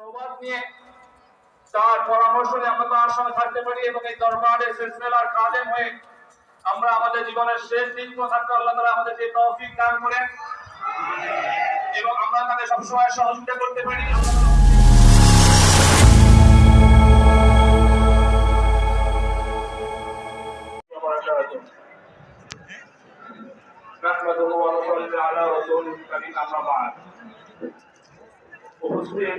সৌবাদ নিয়ে তার পরামর্শ নিয়ে আমরা তার সঙ্গে থাকতে পারি এবং এই দরবারে সিলসিলার কাদেম হয়ে আমরা আমাদের জীবনের শেষ দিনগুলো থাকতে আল্লাহ তাআলা আমাদের যে তৌফিক দান করেন এবং আমরা তাকে সবসময় সহযোগিতা করতে পারি আল্লাহ তাআলা وبركاته نحمده ونصلي على رسوله الكريم أما بعد উপস্থিত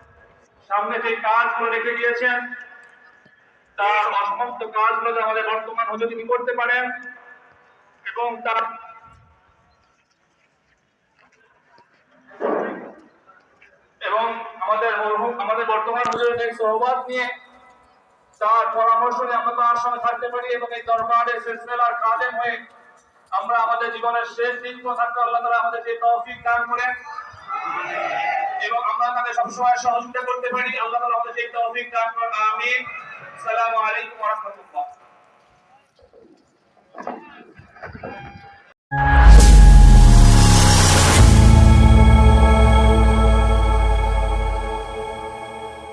সামনে যে কাজগুলো রেখে গিয়েছেন, তার অসমাপ্ত কাজগুলো আমাদের বর্তমান হুজুর তিনি করতে পারেন এবং তার এবং আমাদের আমাদের বর্তমান হুজুরের সহবাদ নিয়ে তার পরামর্শ নিয়ে আমরা তার সঙ্গে থাকতে পারি এবং এই দরবারে সিলসিলার কাদেম হয়ে আমরা আমাদের জীবনের শেষ দিনগুলো থাকতে আল্লাহ তাআলা আমাদের যে তৌফিক দান করেন। এবং আমরা তাদের সবসময় সহযোগিতা করতে পারি। আল্লাহ তালা আমাদের সেই তৌফিক দান করুন। আমিন। আসসালামু আলাইকুম ওয়া রাহমাতুল্লাহ।